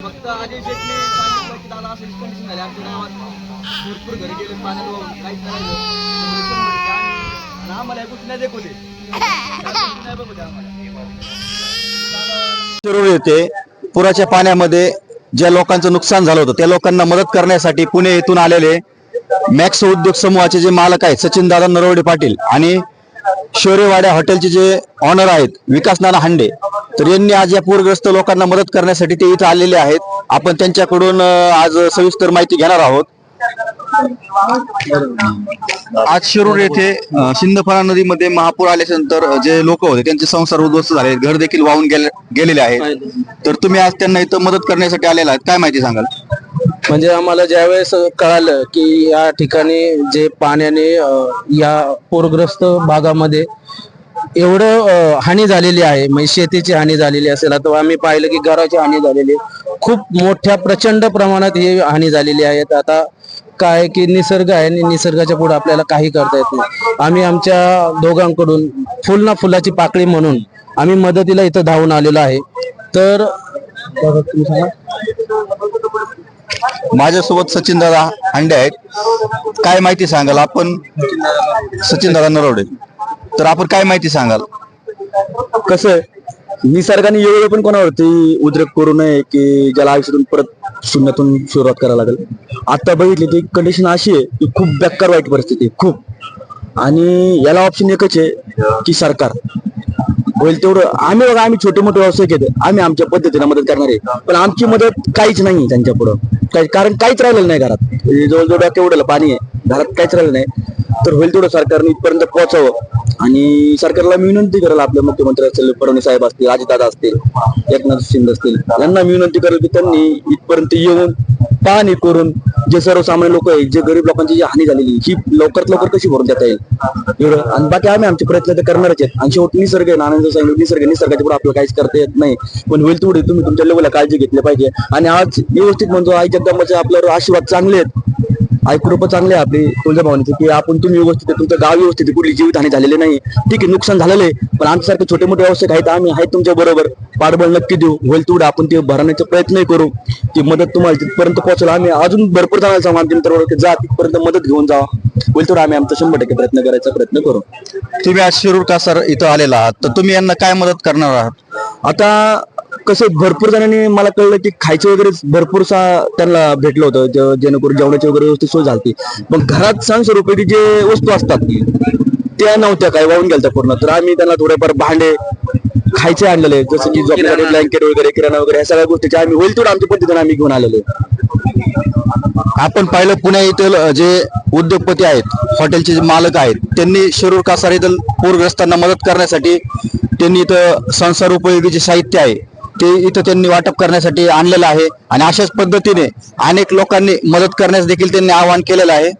फक्त अजय शेटने सांगितलं की दादा असं कंडिशन झाली. आमच्या गावात भरपूर घरी गेले पाण्यात वाहून काहीच नाही आम्हाला या गोष्टी नाही दाखवले या नाही बघू आम्हाला शिरूर येथे पुराच्या पाण्यामध्ये ज्या लोकांचं नुकसान झालं होतं त्या लोकांना मदत करण्यासाठी पुणे येथून आलेले मॅक्स उद्योग समूहाचे जे मालक आहेत सचिन दादा नरवडे पाटील आणि शोरेवाड्या हॉटेलचे जे ऑनर आहेत विकास नाना हांडे तर यांनी आज या पूरग्रस्त लोकांना मदत करण्यासाठी ते इथं आलेले आहेत. आपण त्यांच्याकडून आज सविस्तर माहिती घेणार आहोत. आज शिरूर येथे सिंदफणा नदीमध्ये महापूर आल्यानंतर जे लोक होते त्यांचे संसार उद्ध्वस्त झाले घर देखील वाहून गेले गेलेले आहेत. तर तुम्ही आज त्यांना इथं मदत करण्यासाठी आलेला आहेत. काय माहिती सांगाल? म्हणजे आम्हाला ज्यावेळेस कळालं की या ठिकाणी जे पाण्याने या पूरग्रस्त भागामध्ये एवढं हानी झालेली आहे म्हणजे शेतीची हानी झालेली असेल आता आम्ही पाहिलं की घराची हानी झालेली आहे. खूप मोठ्या प्रचंड प्रमाणात ही हानी झालेली आहे आता काय की निसर्ग आहे आणि निसर्गाच्या पुढे आपल्याला काही करता येत नाही आम्ही आमच्या दोघांकडून फुल ना फुलाची पाकळी म्हणून आम्ही मदतीला इथं धावून आलेलो आहे तर तुम्ही सांगा. माझ्यासोबत सचिन दादा हांडे आहेत. काय माहिती सांगाल आपण? सचिन दादा नरवडे तर आपण काय माहिती सांगाल? कसं आहे, निसर्गाने एवढं पण कोणावरती उद्रेक करू नये की ज्याला आयुष्यातून परत शून्यातून सुरुवात करायला लागेल. आता बघितली ती कंडिशन अशी आहे की खूप बेकार वाईट परिस्थिती आहे, खूप. आणि याला ऑप्शन एकच आहे की सरकार. होईल तेवढं. आम्ही बघा आम्ही छोटे मोठे व्यवसाय आहेत आम्ही आमच्या पद्धतीने मदत करणार आहे. पण आमची मदत काहीच नाही त्यांच्या पुढं. काही कारण काहीच राहिलेलं नाही घरात. म्हणजे जवळजवळ उडलं पाणी आहे. घरात काहीच राहिलं नाही. तर होईल तेवढं सरकारने इथपर्यंत पोहोचावं. आणि सरकारला मी विनंती करेल आपले मुख्यमंत्री असतील फडणवीस साहेब असतील अजितदादा असतील एकनाथ शिंदे असतील यांना मी विनंती करेल की त्यांनी इथपर्यंत येऊन पाहणी करून जे सर्वसामान्य लोक आहेत जे गरीब लोकांची जी हानी झालेली ही लवकरात लवकर कशी भरून देता येईल? एवढं. आणि बाकी आम्ही आमचे प्रयत्न तर करणारच आहेत. आणि शेवटी निसर्ग आहे नानांचं सांगितलं निसर्ग निसर्गाच्या पुढे आपल्याला काहीच करता येत नाही. पण होईल तेवढे तुम्ही तुमच्या लेवलला काळजी घेतली पाहिजे. आणि आज व्यवस्थित म्हणतो आई जगदंबाचे आपल्यावर आशीर्वाद चांगले आहेत. कृपा चांगली आहे आपली तुळजाभवानीची की आपण तुम्ही व्यवस्थित आहे, तुमचं गाव व्यवस्थित आहे, कुठली जीवितहानी झालेली नाही. ठीक आहे नुकसान झालेलं आहे पण आमच्यासारखे छोटे मोठे व्यावसायिक आहेत आम्ही आहेत तुमच्या बरोबर. पाठबळ नक्की देऊ होईल तेवढं आपण ते भरण्याचा प्रयत्नही करू. ती मदत तुम्हाला तिथपर्यंत पोहोचला. आम्ही अजून भरपूर जणांना सांगू आमच्या मित्रांवर की जा तिथपर्यंत मदत घेऊन जावा होईल तेवढं आम्ही आमचा शंभर टक्के प्रयत्न करायचा प्रयत्न करू. तुम्ही आज शिरूर कासार इथं आलेला आहात तर तुम्ही यांना काय मदत करणार आहात? आता कसं भरपूर जणांनी मला कळलं की खायचं वगैरे भरपूरसा त्यांना भेटलं होतं जे- जेणेकरून जेवणाची वगैरे व्यवस्थित सोय झाली पण घरात सण स्वरूपी जे वस्तू असतात त्या नव्हत्या काय वाहून गेल्या पूर्ण. तर आम्ही त्यांना थोडेफार भांडे खायचे आणलेले जसं की ब्लँकेट वगैरे किराणा वगैरे ह्या सगळ्या गोष्टीचे आम्ही होईल तेवढं आमच्या पद्धतीने आम्ही घेऊन आलेलो. आपण पाहिलं पुणे येथील जे उद्योगपती आहेत हॉटेलचे जे मालक आहेत त्यांनी शिरूर कासार येथील पूरग्रस्तांना मदत करण्यासाठी त्यांनी इथं संसार उपयोगी जे साहित्य आहे. ते इथं त्यांनी वाटप करण्यासाठी आणलेलं आहे. आणि अशाच पद्धतीने अनेक लोकांनी मदत करण्यास देखील त्यांनी आवाहन केलेलं आहे.